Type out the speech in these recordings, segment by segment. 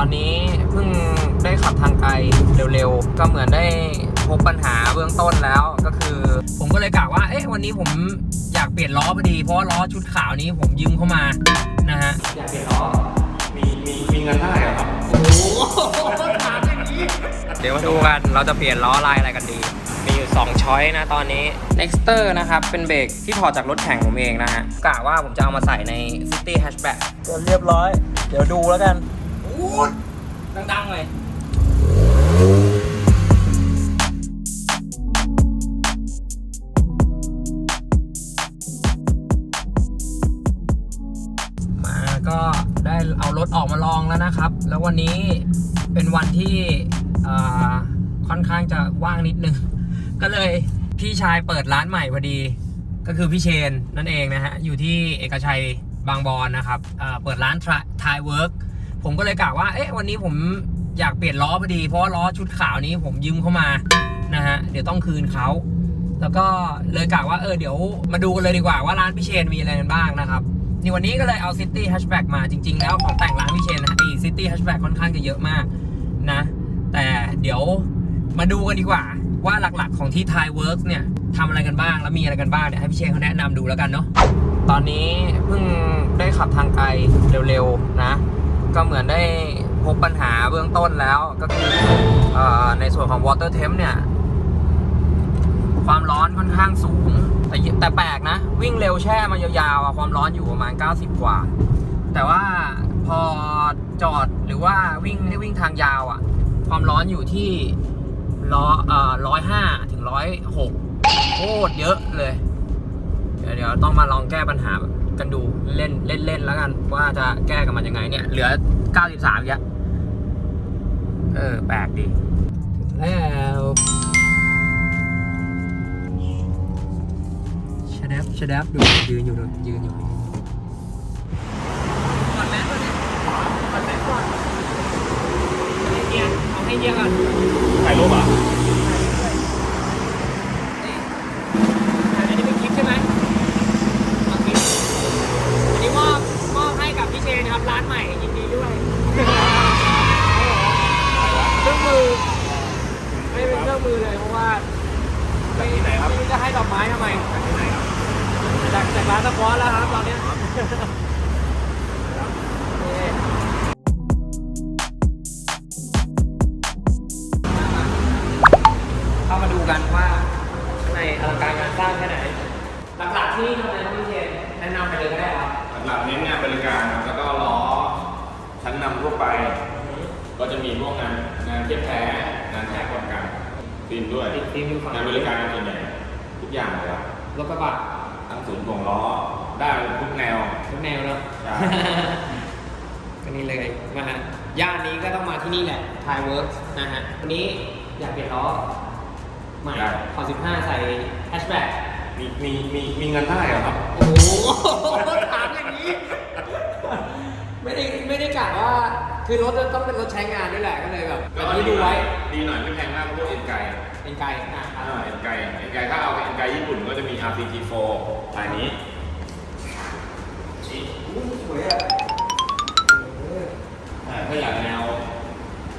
อนนี้เพิ่งได้ขับทางไกลเร็วๆ ก็เหมือนได้พบปัญหาเบื้องต้นแล้วก็คือ ผมก็เลยกะว่าเอ๊ะวันนี้ผมอยากเปลี่ยนล้อพอดี เพราะว่าล้อชุดขาวนี้ผมยืมเข้ามานะฮะอยากเปลี่ยนล้อมีมีมีเงินเท่าไหร่อะครับโอ้โหถามอย่างนี้เดี๋ยวมาดูกันเราจะเปลี่ยนล้อลายอะไรกันดี มีอยู่2ช้อยนะตอนนี้ Nexter นะครับ เป็นเบรกที่ถอดจากรถแข่งผมเองนะฮะกะว่าผมจะเอามาใส่ใน City Hatchback ก็เรียบร้อย เดี๋ยวดูแล้วกัน อูดดังๆเลยมาก็ได้เอารถออกมาลองแล้วนะครับ แล้ววันนี้เป็นวันที่ค่อนข้างจะว่างนิดนึง ก็เลยพี่ชายเปิดร้านใหม่พอดี ก็คือพี่เชนนั่นเองนะฮะ อยู่ที่เอกชัยบางบอนนะครับเอ่อเปิดร้านทายเวิร์ก ผมก็เลยกะว่า เอ๊ะ วันนี้ผมอยากเปลี่ยนล้อพอดี เพราะว่าล้อชุดขาวนี้ผมยืมเข้ามา นะฮะ เดี๋ยวต้องคืนเขาแล้วก็เลยกะว่า เออ เดี๋ยวมาดูกันเลยดีกว่าว่าร้านพี่เชนมีอะไรกันบ้างนะครับนี่วันนี้ก็เลยเอา City Hatchback มาจริง ๆ แล้วของแต่งร้านพี่เชนนะไอ้ City Hatchback ค่อนข้างจะเยอะมากนะ แต่เดี๋ยวมาดูกันดีกว่า ว่าหลักๆของที่ Thai Works เนี่ยทำอะไรกันบ้างแล้วมีอะไรกันบ้างเดี๋ยให้พี่เชนเขาแนะนำดูแล้วกันเนาะตอนนี้เพิ่งได้ขับทางไกลเร็วๆนะ ก็เหมือนได้พบปัญหาเบื้องต้นแล้วก็คืออในส่วนของ water temp เนี่ย ความร้อนค่อนข้างสูง แต่แต่แปลกนะ วิ่งเร็วแช่มายาวๆ ความร้อนอยู่ประมาณ 90 กว่า แต่ว่าพอจอดหรือว่าวิ่งให้วิ่งทางยาวอะ ความร้อนอยู่ที่ร้อเอ่อร้อยห้าถึงร้อยหกโคตรเยอะเลย เดี๋ยวเดี๋ยวต้องมาลองแก้ปัญหา กันดูเล่นเล่นเล่นแล้วกัน ว่าจะแก้กันมันยังไงเนี่ย เหลือ 93อีกแล้วเออ แปลกดีถึงแล้วชะแดบชะแดบดูยืนอยู่ดูยืนอยู่ก่อนแมสก่อนเนี่ยก่อนแมสก่อนให้เกียร์เอาให้เกียร์ก่อนถ่ายรูปอะ ม่ยินดีด้วยเครื่องมือไม่เป็นเครื่องมือเลยเพราะว่าไม่ไม่รู้จะให้ดอกไม้ทำไมจากจากร้านสปอร์ตแล้วครับตอนเนี้ยนี่เข้ามาดูกันว่าข้างในอลังการงานสร้างแค่ไหน หลักๆที่นี่ทำอะไรครับพี่เชนแนะนำไปเลยก็ได้ครับ หลักๆเน้นงานบริการครับแล้วก็ล้อ ชั้นนำทั่วไป ก็จะมีพวกงานงานเทียบแท้งานแท้ก่อนกันฟิล์มด้วยติดฟิล์มอยู่ฝั่งงานบริการส่วนใหญ่ทุกอย่างเลยครับรถกระบะทั้งศูนย์ถ่วงล้อได้ทุกแนว ทุกแนวเนอะใช่ ก็นี่เลยนะฮะย่านนี้ก็ต้องมาที่นี่แหละ Thai Works นะฮะวันนี้อยากเปลี่ยนล้อใหม่ขอ15 ใส่ hatchback มีมีมีมีเงินเท่าไหร่อะครับ โอ้โหถามอย่างนี้ไม่ ได้ไม่ได้กะว่าคือรถจะต้องเป็นรถใช้งานด้วยแหละก็เลยแบบอันนี้ดูไว้ดีหน่อยไม่แพงมากเพราะพวกเอ็นไกเป็นไกลนะคอ่ารับเอ็นไกเอ็นไกถ้าเอาเอ็นไกญี่ปุ่นก็จะมี RCT4 ลายนี้สวยอะอ่าถ้าอยากแนว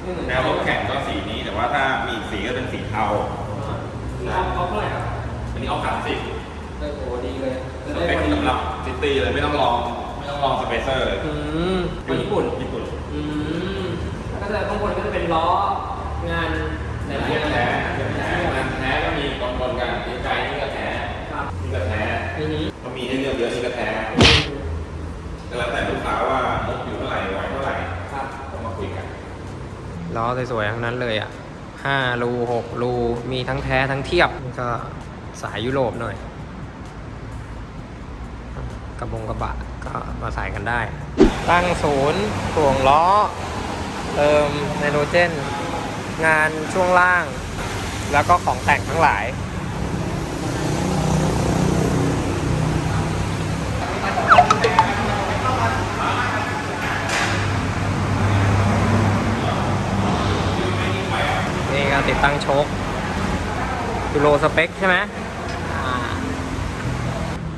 ไม่เหมือนแนวรถแข่งก็สีนี้แต่ว่าถ้ามีอีกสีก็เป็นสีเทาเขาเขาเท่าไหร่ครับอันนี้เอาสามสิบเออโอ้ดีเลยสจะได้เปคพอดีสำหรับซิตี้เลยไม่ต้องลองไม่ต้อง ลองสเปเซอร์เลยอืมคนญี่ปุ่น ญี่ปุ่นอืมแล้วก็จะข้างบนก็จะเป็นล้องานหลายเทียบๆแท้งานเทียบแท้งานแท้ก็มีปนปนกันเอ็นไกนี่ก็แท้ครับนี่ก็แท้ทีนี้ก็มีให้เลือกเยอะนี่ก็แท้ก็แล้วแต่ลูกค้าว่างบอยู่เท่าไหร่ไหวเท่าไหร่ครับก็มาคุยกันล้อสวยๆทั้งนั้นเลยอะห้ารูหกรูมีทั้งแท้ทั้งเทียบนี่ก็สายยุโรปหน่อยกระบงกระบะ ก็มาใส่กันได้ ตั้งศูนย์ถ่วงล้อ เติมไนโตรเจน งานช่วงล่าง แล้วก็ของแต่งทั้งหลาย นี่ก็ติดตั้งโชคยูโรสเปคใช่ไหมอ่า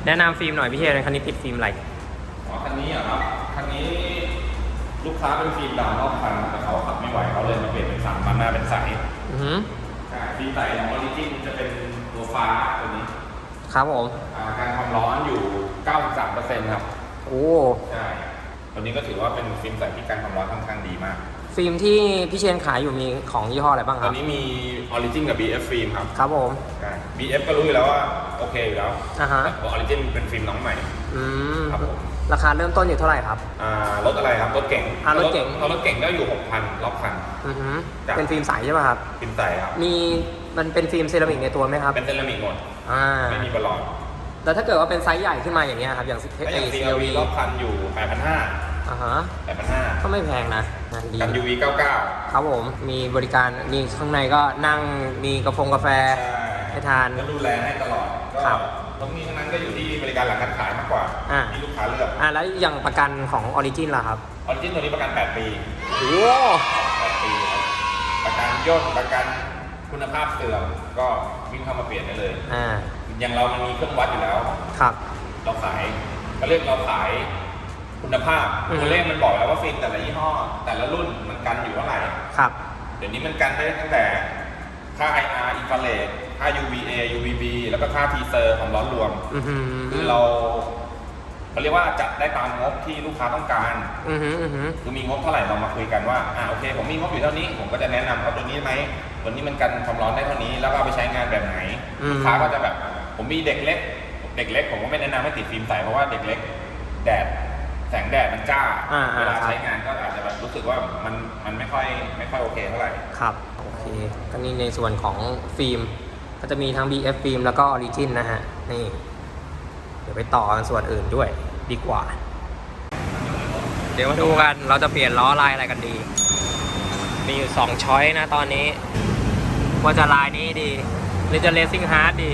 แนะนำฟิล์มหน่อยพี่เชนคันนี้ติดฟิล์มอะไร อ๋อคันนี้เหรอครับ คันนี้ลูกค้าเป็นฟิล์มดำรอบคันแต่เขาขับไม่ไหวเขาเลยมาเปลี่ยนเป็นสามมาหน้าเป็นใสอือหือใช่ฟิล์มใสของออริจินจะเป็นตัวฟ้าตัวนี้ครับผมอ่าการความร้อนอยู่ 93%ครับโอ้ใช่ตัวนี้ก็ถือว่าเป็นฟิล์มใสที่การความร้อนค่อนข้างดีมากฟิล์มที่พี่เชนขายอยู่มีของยี่ห้ออะไรบ้างคตัรัวบนี้มีออริจินกับ BF ฟิล์มครับครับผม ใช่ BF ก็รู้อยู่แล้วว่าโอเคอยู่แล้วอ่าฮะ แต่ออริจินเป็นฟิล์มน้องใหม่ อืม ครับผม ราคาเริ่มต้นอยู่เท่าไหร่ครับ อ่ารถอะไรครับ รถเก่งอ่ารถเก๋ง รถเก่งก็อยู่ 6,000รอบคัน อือหือจ้ะ เป็นฟิล์มใสใช่ป่ะครับฟิล์มใสครับ มีมันเป็นฟิล์มเซรามิกในตัวไหมครับเป็นเซรามิกหมด อ่าไม่มีบอลลอนแล้วถ้าเกิดว่าเป็นไซส์ใหญ่ขึ้นมาอย่างเงี้ยครับอย่างถ้าอย่างซี CLV รอบคันอยู่ 8,500 อ่าฮะ8,500ก็ไม่แพงนะนะดีกัน UV 99ครับผมมีบริการนี่ข้างในก็นั่งมีกาแฟกาแฟใช่ให้ทาน ก็ดูแลให้ตลอด ก็ครับ ตรงนี้ทั้งนั้นก็อยู่ที่บ ริการหลังการขายมากกว่าอ่า ที่ลูกค้าเลือกอ่าแล้วอย่างประกันของออริจินล่ะครับออริจินตัวนี้ประกัน 8 ปีโอ้8ปีครับประกันย่นประกันคุณภาพเสื่อมก็วิ่งเข้ามาเปลี่ยนได้เลย อ่าอย่างเรามันมีเครื่องวัดอยู่แล้ว ครับ เราขายก็เรียกเราขายคุณภาพอืม ตัวเลขมันบอกแล้วว่าฟิล์มแต่ละยี่ห้อ แต่ละรุ่นมันกันอยู่เท่าไหร่ ครับ เดี๋ยวนี้มันกันได้ตั้งแต่ค่า IR อินฟราเรด ค่า UVA UVB แล้วก็ค่าทีเซอร์ความร้อนรวม อือหือคือเราเราเรียกว่าจัดได้ตามงบที่ลูกค้าต้องการ อือหืออือหือคือมีงบเท่าไหร่เรามาคุยกันว่า อ่าโอเค ผมมีงบอยู่เท่านี้ ผมก็จะแนะนำเอาตัวนี้ไหมตัวนี้มันกันความร้อนได้เท่านี้ แล้วก็เอาไปใช้งานแบบไหนอืมลูกค้าก็จะแบบ ผมมีเด็กเล็ก เด็กเล็กผมก็ไม่แนะนำให้ติดฟิล์มใสเพราะว่าเด็กเล็ก แดด แสงแดดมันจ้า อ่าอ่า เวลาครับใช้งานก็อาจจะแบบรู้สึกว่ามัน มันไม่ค่อย ไม่ค่อยโอเคเท่าไหร่ ครับ โอเคก็นี่ในส่วนของฟิล์ม ก็จะมีทั้ง BF ฟิล์มแล้วก็ Origin นะฮะ นี่ เดี๋ยวไปต่อกันส่วนอื่นด้วยดีกว่า เดี๋ยวมาดูกันเราจะเปลี่ยนล้อลายอะไรกันดี มีอยู่ 2 ช้อยนะตอนนี้ ว่าจะลายนี้ดี หรือจะ Racing Hard ดี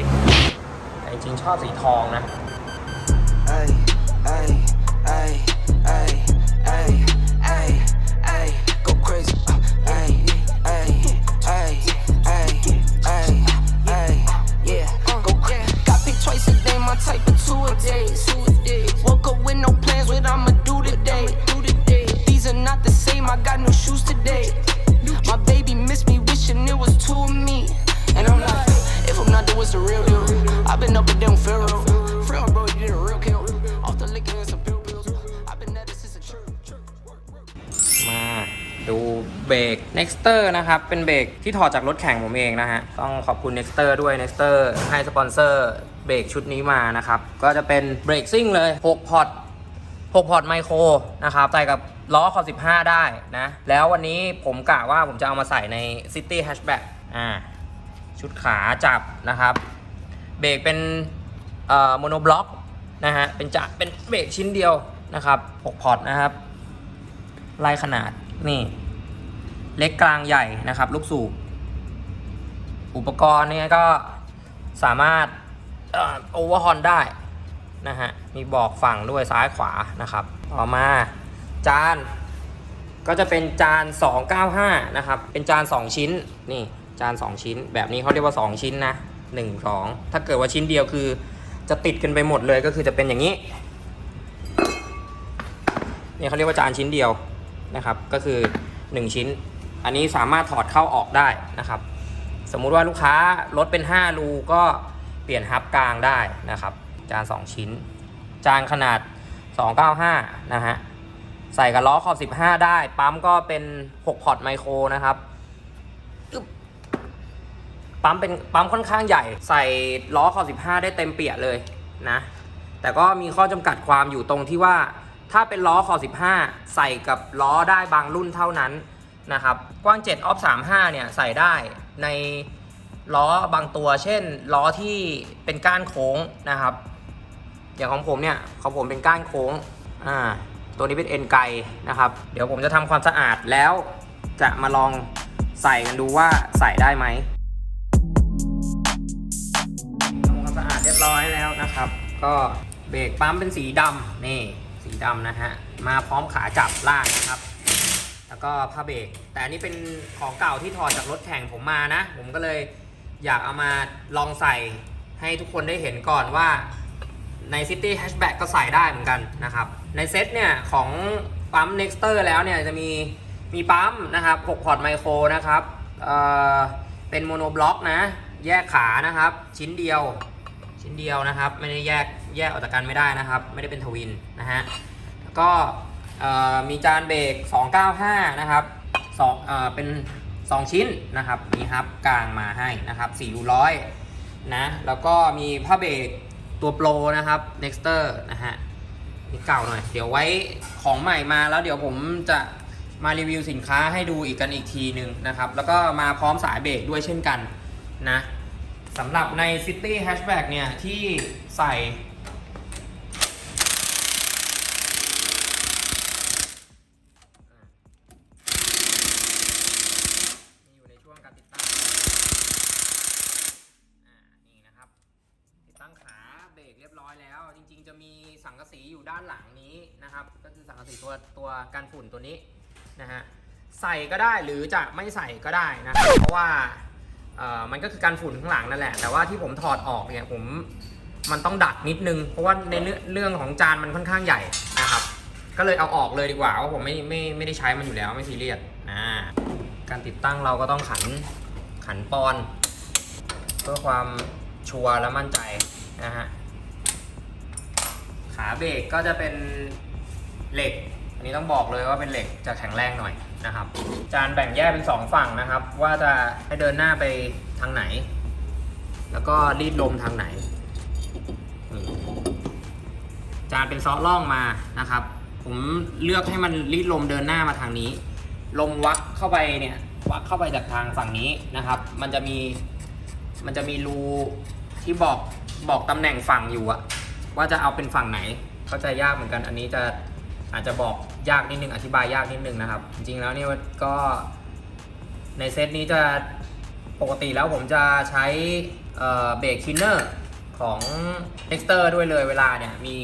แต่จริงชอบสีทองนะ เบรก Nexter นะครับ เป็นเบรกที่ถอดจากรถแข่งผมเองนะฮะ ต้องขอบคุณ Nexter ด้วย Nexter ให้สปอนเซอร์เบรกชุดนี้มานะครับ ก็จะเป็นเบรกซิ่งเลย 6 พอร์ต 6 พอร์ตไมโครนะครับ ใส่กับล้อขอบ15 ได้นะ แล้ววันนี้ผมกะว่าผมจะเอามาใส่ใน City Hatchback อ่า ชุดขาจับนะครับ เบรกเป็นเอ่อโมโนบล็อกนะฮะ เป็นจะเป็นเบรกชิ้นเดียวนะครับ 6 พอร์ตนะครับไล่ขนาดนี่ เล็กกลางใหญ่นะครับ ลูกสูบ อุปกรณ์เนี่ยก็สามารถโอเวอร์ฮอนได้นะฮะ มีบอกฝั่งด้วยซ้ายขวานะครับ ต่อมาจานก็จะเป็นจาน 295 นะครับ เป็นจาน 2 ชิ้น นี่จาน 2 ชิ้น แบบนี้เขาเรียกว่า 2 ชิ้นนะ 1 2 ถ้าเกิดว่าชิ้นเดียวคือจะติดกันไปหมดเลยก็คือจะเป็นอย่างนี้ นี่เขาเรียกว่าจานชิ้นเดียวนะครับ ก็คือ 1 ชิ้น อันนี้สามารถถอดเข้าออกได้นะครับ สมมุติว่าลูกค้ารถเป็น 5 รูก็เปลี่ยนฮับกลางได้นะครับ จาน 2 ชิ้น จานขนาด 295 นะฮะ ใส่กับล้อขอบ 15 ได้ ปั๊มก็เป็น 6 พอร์ตไมโครนะครับปั๊มเป็นปั๊มค่อนข้างใหญ่ ใส่ล้อขอบ 15 ได้เต็มเปี่ยเลยนะ แต่ก็มีข้อจำกัดความอยู่ตรงที่ว่าถ้าเป็นล้อขอบ 15 ใส่กับล้อได้บางรุ่นเท่านั้น นะครับ กว้าง 7 ออฟ 35 เนี่ยใส่ได้ในล้อบางตัว เช่นล้อที่เป็นก้านโค้งนะครับ อย่างของผมเนี่ยของผมเป็นก้านโค้งอ่าตัวนี้เป็นเอ็นไกนะครับ เดี๋ยวผมจะทำความสะอาดแล้วจะมาลองใส่กันดูว่าใส่ได้ไหมทำความสะอาดเรียบร้อยแล้วนะครับ ก็เบรกปั๊มเป็นสีดำนี่สีดำนะฮะมาพร้อมขาจับล่างนะครับ แล้วก็ผ้าเบรกแต่อันนี้เป็นของเก่าที่ถอดจากรถแข่งผมมานะ ผมก็เลยอยากเอามาลองใส่ให้ทุกคนได้เห็นก่อนว่าใน City Hatchback ก็ใส่ได้เหมือนกันนะครับ ในเซตเนี่ยของปั๊ม Nexter แล้วเนี่ยจะมีมีปั๊มนะครับ 6 พอร์ตไมโครนะครับเอ่อเป็นโมโนบล็อกนะ แยกขานะครับ ชิ้นเดียว ชิ้นเดียวนะครับ ไม่ได้แยกแยกออกจากกันไม่ได้นะครับ ไม่ได้เป็นทวินนะฮะแล้วก็ มีจานเบรก295 นะครับสองเป็น 2 ชิ้นนะครับนี่ครับกลางมาให้นะครับ4รูร้อยนะ แล้วก็มีผ้าเบรกตัวโปรนะครับ Nexter นะฮะนี่เก่าหน่อย เดี๋ยวไว้ของใหม่มาแล้วเดี๋ยวผมจะมารีวิวสินค้าให้ดูอีกกันอีกทีหนึ่งนะครับ แล้วก็มาพร้อมสายเบรกด้วยเช่นกันนะสำหรับใน City Hatchback เนี่ย ที่ใส่ อยู่ในช่วงการติดตั้ง อ่า นี่นะครับ ติดตั้งขาเบรกเรียบร้อยแล้ว จริงๆ จะมีสังกะสีอยู่ ด้านหลังนี้นะครับ ก็คือสังกะสีตัวตัวกันฝุ่นตัวนี้นะฮะใส่ก็ได้หรือจะไม่ใส่ก็ได้นะครับเพราะว่าเอ่อมันก็คือกันฝุ่นข้างหลังนั่นแหละ แต่ว่าที่ผมถอดออกเนี่ยผมมันต้องดักนิดนึง เพราะว่าในเรื่องของจานมันค่อนข้างใหญ่นะครับ ก็เลยเอาออกเลยดีกว่าว่าผมไม่ไม่ไม่ได้ใช้มันอยู่แล้วไม่ซีเรียสอ่าการติดตั้งเราก็ต้องขันขันปอน เพื่อความชัวร์และมั่นใจนะฮะ ขาเบรกก็จะเป็นเหล็ก อันนี้ต้องบอกเลยว่าเป็นเหล็กจะแข็งแรงหน่อยนะครับ จานแบ่งแยกเป็น 2 ฝั่งนะครับ ว่าจะให้เดินหน้าไปทางไหน แล้วก็รีดลมทางไหน จานเป็นซอล่องมานะครับ ผมเลือกให้มันรีดลมเดินหน้ามาทางนี้ ลมวักเข้าไปเนี่ยวักเข้าไปจากทางฝั่งนี้นะครับ มันจะมีมันจะมีรูที่บอกบอกตำแหน่งฝั่งอยู่อะ ว่าจะเอาเป็นฝั่งไหนเข้าใจยากเหมือนกัน อันนี้จะอาจจะบอกยากนิดนึงอธิบายยากนิดนึงนะครับ จริงๆแล้วเนี่ยก็ในเซตนี้จะปกติแล้วผมจะใช้เบรกคินเนอร์ของ Dexter ด้วยเลยเวลาเนี่ยมี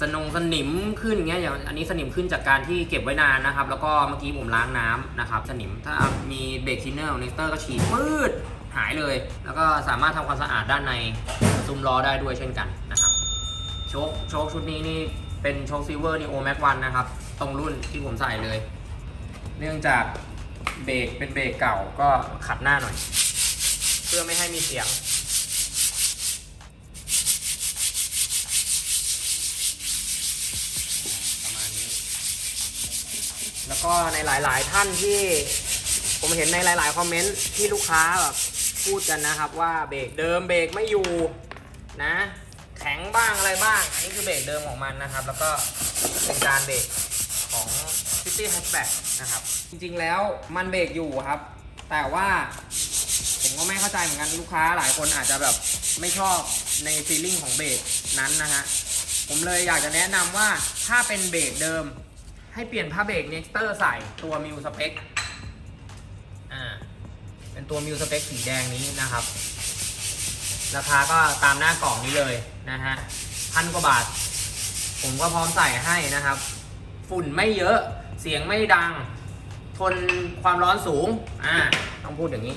สนงสนิมขึ้นอย่างเงี้ยอย่างอันนี้สนิมขึ้นจากการที่เก็บไว้นานนะครับ แล้วก็เมื่อกี้ผมล้างน้ำนะครับ สนิมถ้ามีเบรกคินเนอร์ของ Dexter ก็ฉีดปืดหายเลย แล้วก็สามารถทำความสะอาดด้านในซุ้มล้อได้ด้วยเช่นกันนะครับ ชคโชคชุดนี้นี่เป็นโชคซิเวอร์นีโอแม็กวันนะครับ ตรงรุ่นที่ผมใส่เลย เนื่องจากเบรกเป็นเบรกเก่าก็ขัดหน้าหน่อย เพื่อไม่ให้มีเสียง ประมาณนี้ แล้วก็ในหลาย ๆ ท่านที่ผมเห็นในหลาย ๆ คอมเมนต์ที่ลูกค้าแบบพูดกันนะครับว่าเบรกเดิมเบรกไม่อยู่นะ แข็งบ้างอะไรบ้าง อันนี้คือเบรกเดิมของมันนะครับ แล้วก็เป็นการเบรกของ City Hatchback นะครับ จริงๆแล้วมันเบรกอยู่ครับ แต่ว่าผมก็ไม่เข้าใจเหมือนกันลูกค้าหลายคนอาจจะแบบไม่ชอบในฟีลลิ่งของเบรกนั้นนะฮะ ผมเลยอยากจะแนะนำว่าถ้าเป็นเบรกเดิม ให้เปลี่ยนผ้าเบรก Nexter ใส่ตัวมิวสเปคอ่าเป็นตัวมิวสเปคสีแดงนี้นะครับ ราคาก็ตามหน้ากล่องนี้เลยนะฮะพันกว่าบาท ผมก็พร้อมใส่ให้นะครับ ฝุ่นไม่เยอะเสียงไม่ดัง ทนความร้อนสูงอ่าต้องพูดอย่างนี้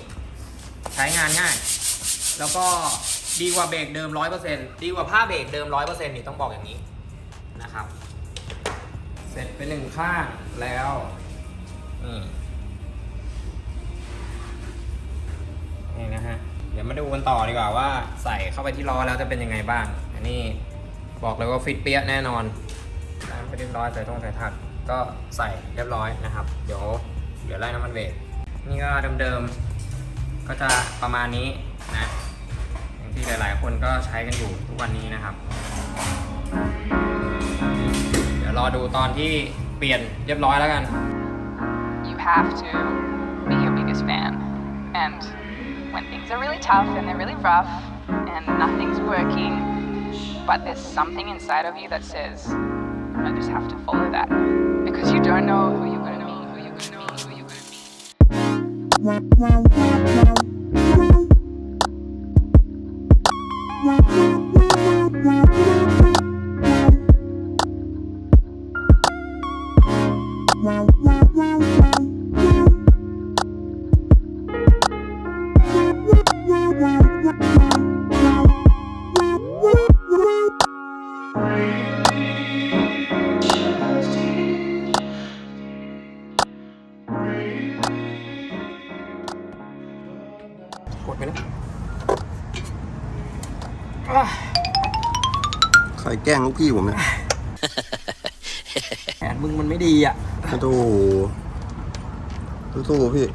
ใช้งานง่าย แล้วก็ดีกว่าเบรกเดิม 100%ดีกว่าผ้าเบรกเดิม 100%นี่ต้องบอกอย่างนี้นะครับ เสร็จไปหนึ่งข้างแล้วนี่นี่นะฮะ ดี๋ยวมาดูกันต่อดีกว่าว่าใส่เข้าไปที่ล้อแล้วจะเป็นยังไงบ้าง อันนี้บอกเลยว่าฟิตเปี้ยแน่นอนล้างไปเรียบร้อยใส่ต้องใส่ถักก็ใส่เรียบร้อยนะครับ เดี๋ยวเหลือไล่น้ำมันเบรกนี่ก็เดิมๆก็จะประมาณนี้นะอย่างที่หลายๆ คนก็ใช้กันอยู่ทุกวันนี้นะครับ เดี๋ยวรอดูตอนที่เปลี่ยนเรียบร้อยแล้วกัน you have to be your biggest fan. And when things are really tough and they're really rough and nothing's working, but there's something inside of you that says, I just have to follow that because you don't know who you're going to be, who you're going to be, who you're going to be. wow, wow, wow. กล้งลูกพี่ผมเนี่ยแขนมึงมันไม่ดีอะโอ้โหสู้ๆพี่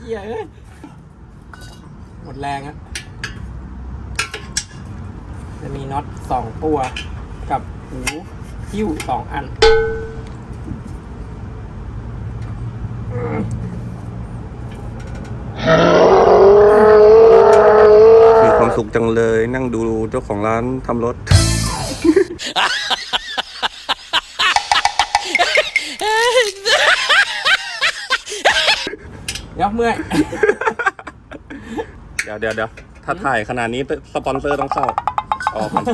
เหี้ยเอ้ยหมดแรงอะจะมีน็อตสองตัว กับหูหิ้วสองอัน มีความ สุขจังเลยนั่งดูเจ้าของร้านทำรถ เดี๋ยวเมื่อย เดี๋ยวเดี๋ยวเดี๋ยวถ้าถ่ายขนาดนี้สปอนเซอร์ต้องเข้าออกก่อน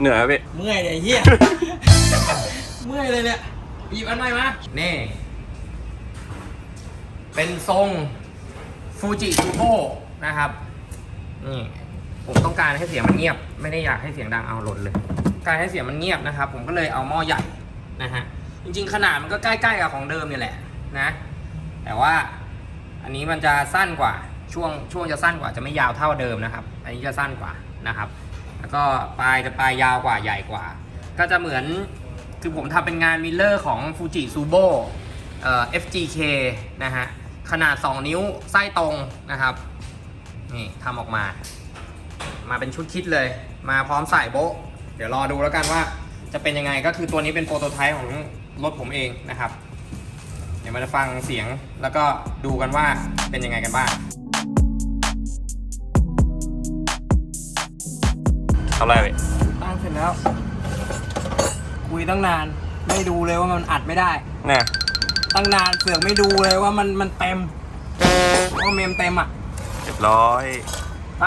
เหนื่อยไหมพี่ เมื่อยเลยไอ้เฮีย เมื่อยเลยเนี่ยหยิบอันใหม่มา นี่ เป็นทรงฟูจิซูโ o นะครับ นี่ ผมต้องการให้เสียงมันเงียบ ไม่ได้อยากให้เสียงดังเอาหล่นเลย การให้เสียงมันเงียบนะครับ ผมก็เลยเอาหม้อใหญ่นะฮะ จริงๆ ขนาดมันก็ใกล้ๆกับของเดิมเนี่ยแหละนะ แต่ว่าอันนี้มันจะสั้นกว่า ช่วงช่วงจะสั้นกว่าจะไม่ยาวเท่าเดิมนะครับ อันนี้จะสั้นกว่านะครับ แล้วก็ปลายจะปลายยาวกว่าใหญ่กว่า ก็จะเหมือนคือผมทำเป็นงานมิลเลอร์ของฟูจิซูโบเอ่อ FGK นะฮะ ขนาด 2 นิ้วไส้ตรงนะครับ นี่ทำออกมา มาเป็นชุดคิดเลย มาพร้อมใส่โบะเดี๋ยวรอดูแล้วกันว่าจะเป็นยังไงก็คือตัวนี้เป็นโปรโตไทป์ของรถผมเองนะครับ เดี๋ยวมาจะฟังเสียงแล้วก็ดูกันว่าเป็นยังไงกันบ้าง ทำอะไรพี่ตั้งเสร็จแล้ว คุยตั้งนาน ไม่ดูเลยว่ามันอัดไม่ได้เนี่ยตั้งนานเสือกไม่ดูเลยว่ามันมันเต็มว่าเมมเต็มอะ เรียบร้อยไป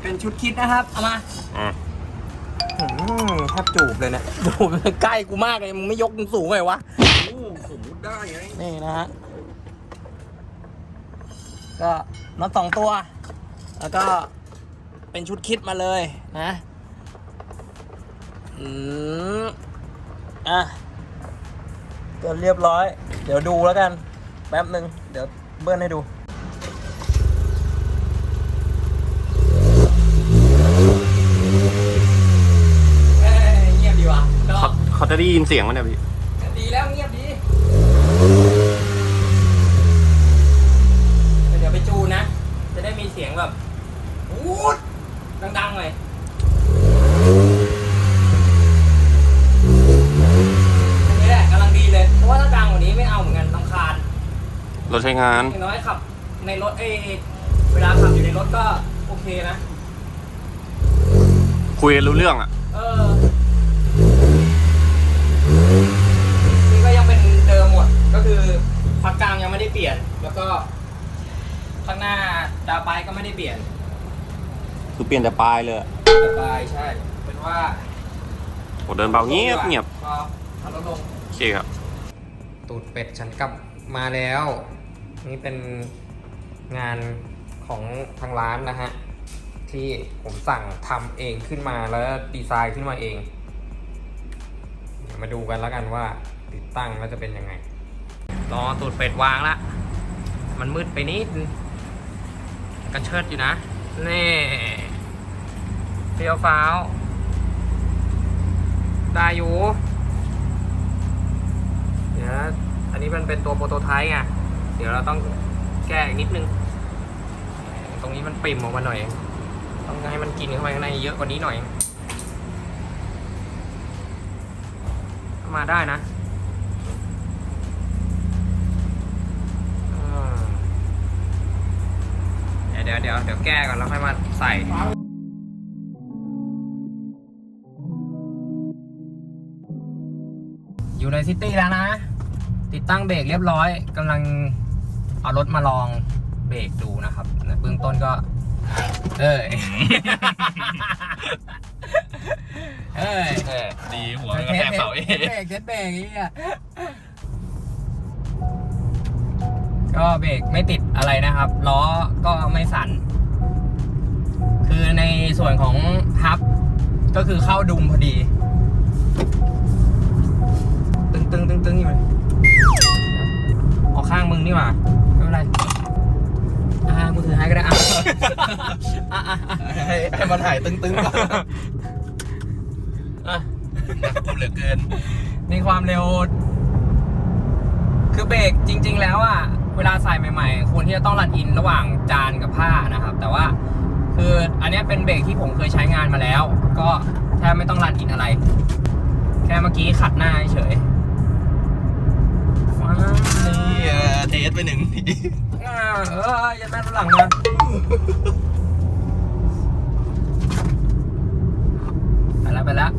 เป็นชุดคิดนะครับ เอามาอืมอืมแทบจูบเลยเนี่ยจูบใกล้กูมากเลยมึงไม่ยกมึงสูงเลยวะ โอ้ผมได้ไงนี่นะฮะ ก็น็อตสองตัว แล้วก็ เป็นชุดคิดมาเลยนะอืมอะก็เรียบร้อย เดี๋ยวดูแล้วกัน แป๊บหนึ่งเดี๋ยวเบิ้ลให้ดูเอ้ยเงียบดีว่ะก็เขาเขาจะได้ยินเสียงไหมเนี่ยพี่ ดีแล้วเงียบดี เดี๋ยวไปจูนนะ จะได้มีเสียงแบบวูดดังๆเลยอันนี้แหละกำลังดีเลย เพราะว่าถ้าดังกว่านี้ไม่ เอาเหมือนกันลำคาญรถใช้งาน อย่างน้อยขับ ในรถเอยเวลาขับอยู่ในรถก็โอเคนะ คุยกันรู้เรื่องอะ เออ นี่ก็ยังเป็นเดิมหมด ก็คือพักกลางยังไม่ได้เปลี่ยน แล้วก็ข้างหน้าดาวไปก็ไม่ได้เปลี่ยน คือเปลี่ยนแต่ปลายเลยอะดาวไปใช่ เป็นว่าโอ้เดินเบาเงียบเงียบพอเอารถลง โอเคครับ ตูดเป็ดฉันกลับมาแล้ว นี่เป็นงานของทางร้านนะฮะ ที่ผมสั่งทำเองขึ้นมาแล้วดีไซน์ขึ้นมาเอง เดี๋ยวมาดูกันแล้วกันว่าติดตั้งแล้วจะเป็นยังไง รอตูดเป็ดวางละ มันมืดไปนิดกันเชิดอยู่นะ นี่เฟี้ยวฟ้าว ได้อยู่ ดี๋ยวอันนี้มันเป็นตัวโปรโตไทป์ไงเดี๋ยวเราต้องแก้อีกนิดนึง ตรงนี้มันปิ่มออกมาหน่อย ต้องให้มันกินเข้าไปข้างในเยอะกว่านี้หน่อย มาได้นะเดี๋ยวเดี๋ยวเดี๋ยวแก้ก่อนแล้วค่อยมาใส่อยู่ในซิตี้แล้วนะ ติดตั้งเบรกเรียบร้อยกำลังเอารถมาลองเบรกดูนะครับเบื้องต้นก็ เอ้ยเอ้ยดีหัวเทกระสแทกเทสเสาเอเทสเบรกเทสเบรกอย่างเงี้ยก็เบรกไม่ติดอะไรนะครับล้อก็ไม่สั่น คือในส่วนของฮับ ก็คือเข้าดุมพอดี ตึงตึงตึงตึงอยู่เลยออก ข้างมึงนี่หว่าไม่เป็นไรอ่ามือถือให้ก็ได้อะอะอะอะให้ให้มันถ่ายตึงๆก่อนอะพูดเหลือเกินนี่ความเร็ว คือเบรกจริง ๆ แล้วอะเวลาใส่ใหม่ๆควรที่จะต้องรันอินระหว่างจานกับผ้านะครับ แต่ว่าคืออันเนี้ยเป็นเบรกที่ผมเคยใช้งานมาแล้ว ก็แทบไม่ต้องรันอินอะไร แค่เมื่อกี้ขัดหน้าเฉยว้าวนี่ เอ่อเทสไปหนึ่งทีอ่าเอออยันแม่นหลังมาไปแล้วไปแล้ว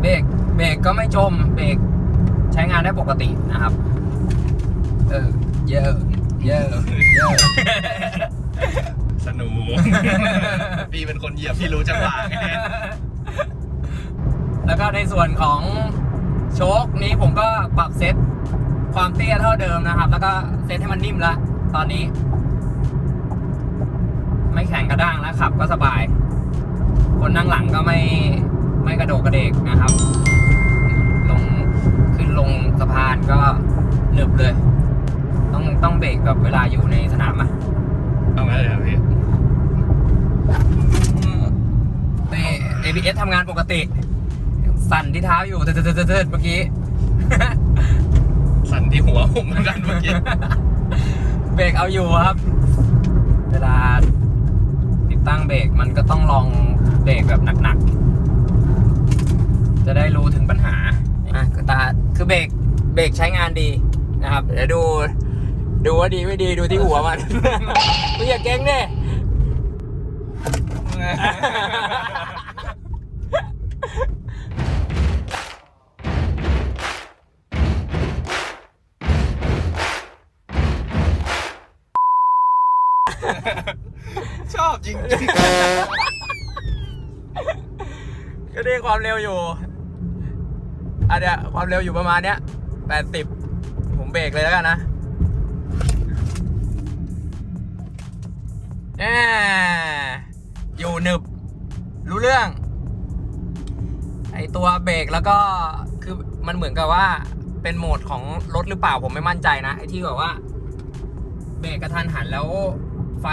เบรกเบรกก็ไม่จมเบรกใช้งานได้ปกตินะครับ เออ เยอะเยอะเยอะสนุกพี่เป็นคนเหยียบพี่รู้จังหวะไงแล้วก็ในส่วนของโชคนี้ผมก็ปรับเซต ความเตี้ยเท่าเดิมนะครับ แล้วก็เซตให้มันนิ่มละตอนนี้ ไม่แข็งกระด้างแล้วขับก็สบาย คนนั่งหลังก็ไม่ไม่กระโดดกระเดกนะครับ ลงขึ้นลงสะพานก็หนึบเลย ต้องต้องเบรกแบบเวลาอยู่ในสนามอะเอางั้นเลยเหรอพี่ใน ABS ทำงานปกติ สั่นที่เท้าอยู่เติร์ดๆๆๆเมื่อกี้ สั่นที่หัวผมเหมือนกันเมื่อกี้เบรกเอาอยู่ครับ เวลาติดตั้งเบรกมันก็ต้องลองเบรกแบบหนักๆ จะได้รู้ถึงปัญหาอะคือตาคือเบรกเบรกใช้งานดีนะครับเดี๋ยวดู ดูว่าดีไม่ดีดูที่หัวมันมึงอย่าเก่งดิชอ จริงก็ได้ความเร็วอยู่อันเนี้ยความเร็วอยู่ประมาณเนี้ยแปดสิบผมเบรกเลยแล้วกันนะแหมอยู่หนึบ รู้เรื่อง ไอตัวเบรกแล้วก็คือมันเหมือนกับว่าเป็นโหมดของรถหรือเปล่าผมไม่มั่นใจนะ ไอที่แบบว่า เบรกกระทันหันแล้ว ไฟ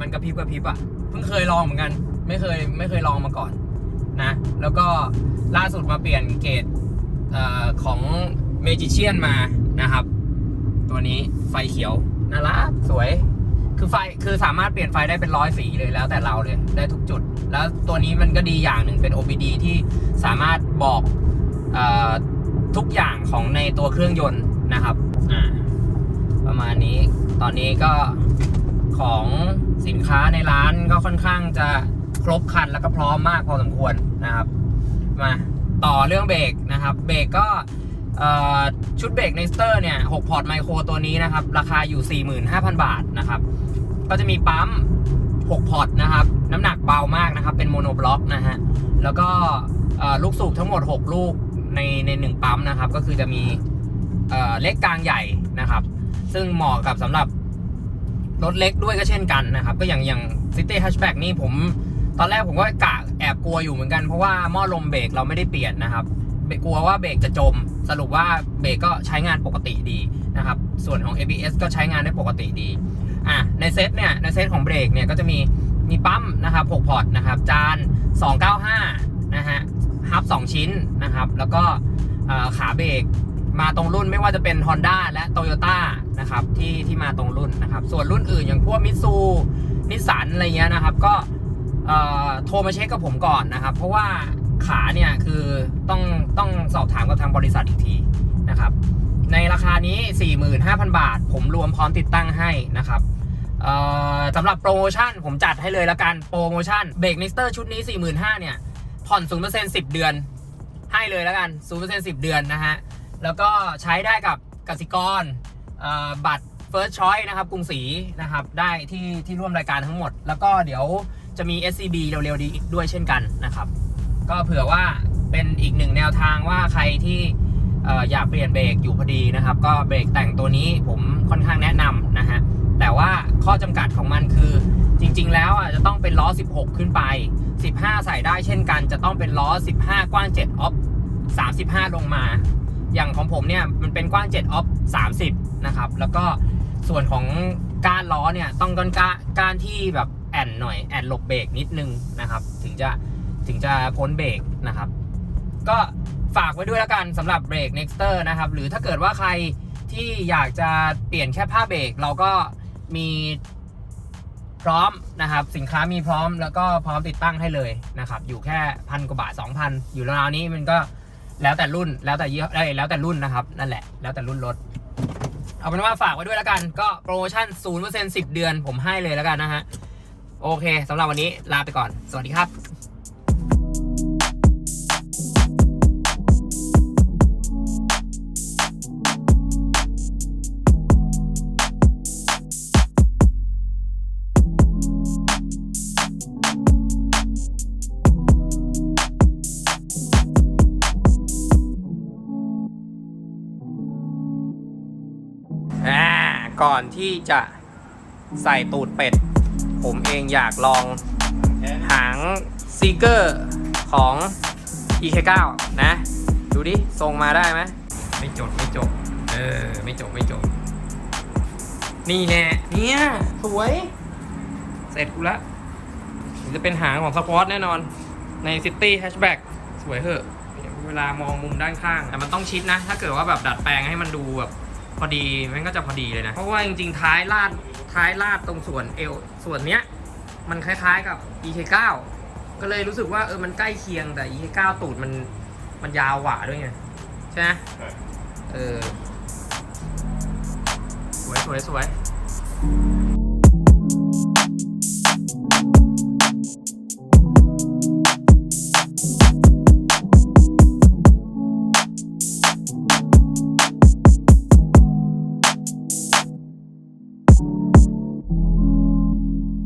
มันกระพริบกระพริบอะเพิ่งเคยลองเหมือนกัน ไม่เคยไม่เคยลองมาก่อนนะ แล้วก็ล่าสุดมาเปลี่ยนเกรดเออของเมจิเชียนมานะครับ ตัวนี้ไฟเขียวน่ารักสวยคือไฟคือสามารถเปลี่ยนไฟได้เป็นร้อยสีเลยแล้วแต่เราเลยได้ทุกจุด แล้วตัวนี้มันก็ดีอย่างหนึ่งเป็น OBD ที่สามารถบอกออทุกอย่างของในตัวเครื่องยนต์นะครับ ประมาณนี้ตอนนี้ก็ ของสินค้าในร้านก็ค่อนข้างจะครบครันแล้วก็พร้อมมากพอสมควรนะครับ มาต่อเรื่องเบรกนะครับ เบรกก็ชุดเบรกในสเตอร์เนี่ย6พอร์ตไมโครตัวนี้นะครับ ราคาอยู่ 45,000 บาทนะครับ ก็จะมีปั๊ม 6 พอร์ตนะครับ น้ำหนักเบามากนะครับ เป็นโมโนบล็อกนะฮะ แล้วก็ลูกสูบทั้งหมด 6 ลูกในในหนึ่งปั๊มนะครับ ก็คือจะมีเล็กกลางใหญ่นะครับ ซึ่งเหมาะกับสำหรับ รถเล็กด้วยก็เช่นกันนะครับ ก็อย่างอย่าง City Hatchback นี่ผม ตอนแรกผมก็กะแอบกลัวอยู่เหมือนกัน เพราะว่าหม้อลมเบรกเราไม่ได้เปลี่ยนนะครับเบรกกลัวว่าเบรกจะจม สรุปว่าเบรกก็ใช้งานปกติดีนะครับ ส่วนของ ABS ก็ใช้งานได้ปกติดีอะในเซตเนี่ยในเซตของเบรกเนี่ยก็จะมีมีปั๊มนะครับ6พอร์ตนะครับ จาน 295 นะฮะฮับ 2 ชิ้นนะครับ แล้วก็ขาเบรก มาตรงรุ่นไม่ว่าจะเป็น Honda และ Toyota นะครับที่ที่มาตรงรุ่นนะครับ ส่วนรุ่นอื่นอย่างพวกมิตซูนิสสันอะไรเงี้ยนะครับ ก็เอ่อโทรมาเช็คกับผมก่อนนะครับ เพราะว่าขาเนี่ยคือต้องต้องสอบถามกับทางบริษัทอีกทีนะครับ ในราคานี้ 45,000 บาท ผมรวมพร้อมติดตั้งให้นะครับเอ่อสำหรับโปรโมชั่นผมจัดให้เลยละกันโปรโมชั่นเบรกนิสเตอร์ชุดนี้ 45,000เนี่ยผ่อน 0% 10 เดือน ให้เลยล้วกัน 0% 10 เดือนนะฮะ แล้วก็ใช้ได้กับกสิกรเอ่อบัตร First Choice นะครับกรุงศรีนะครับได้ที่ที่ร่วมรายการทั้งหมด แล้วก็เดี๋ยวจะมี SCB เร็วๆดีด้วยเช่นกันนะครับ ก็เผื่อว่าเป็นอีกหนึ่งแนวทางว่าใครที่เอ่ออยากเปลี่ยนเบรกอยู่พอดีนะครับ ก็เบรกแต่งตัวนี้ผมค่อนข้างแนะนำนะฮะแต่ว่าข้อจำกัดของมันคือจริง ๆ แล้วอะจะต้องเป็นล้อ 16 ขึ้นไป 15 ใส่ได้เช่นกัน จะต้องเป็นล้อ 15 กว้าง7ออฟ35 ลงมา อย่างของผมเนี่ยมันเป็นกว้าง7ออฟ30 นะครับ แล้วก็ส่วนของก้านล้อเนี่ยต้องก้านก้านก้านที่แบบแอนหน่อยแอนหลบเบรกนิดนึงนะครับ ถึงจะถึงจะพ้นเบรกนะครับ ก็ฝากไว้ด้วยแล้วกันสำหรับเบรก Nexter นะครับ หรือถ้าเกิดว่าใครที่อยากจะเปลี่ยนแค่ผ้าเบรกเราก็มีพร้อมนะครับ สินค้ามีพร้อมแล้วก็พร้อมติดตั้งให้เลยนะครับ อยู่แค่พันกว่าบาท 2,000 อยู่ราวๆนี้มันก็ แล้วแต่รุ่นแล้วแต่ยี่ห้อแล้วแต่รุ่นนะครับ นั่นแหละแล้วแต่รุ่นรถ เอาเป็นว่าฝากไว้ด้วยแล้วกัน ก็โปรโมชั่น0% 10เดือนผมให้เลยแล้วกันนะฮะ โอเคสำหรับวันนี้ลาไปก่อน สวัสดีครับ ก่อนที่จะใส่ตูดเป็ด ผมเองอยากลองหางซีเกอร์ของ EK9 นะ ดูดิ ทรงมาได้ไหมไม่จบไม่จบเออ ไม่จบไม่จบ นี่แน่เนี่ย สวย เสร็จกูละนี่จะเป็นหางของสปอร์ตแน่นอน ใน City Hatchback สวยเหอะ เวลามองมุมด้านข้าง แต่มันต้องชิดนะ ถ้าเกิดว่าแบบดัดแปลงให้มันดูแบบ พอดีมันก็จะพอดีเลยนะ เพราะว่าจริงๆ ท้ายลาดท้ายลาดตรงส่วนเอวส่วนเนี้ย มันคล้ายๆกับ EK9 ก็เลยรู้สึกว่าเออมันใกล้เคียงแต่ EK9 ตูดมันมันยาวกว่าด้วยไงใช่ไหมเออ สวยสวยสวย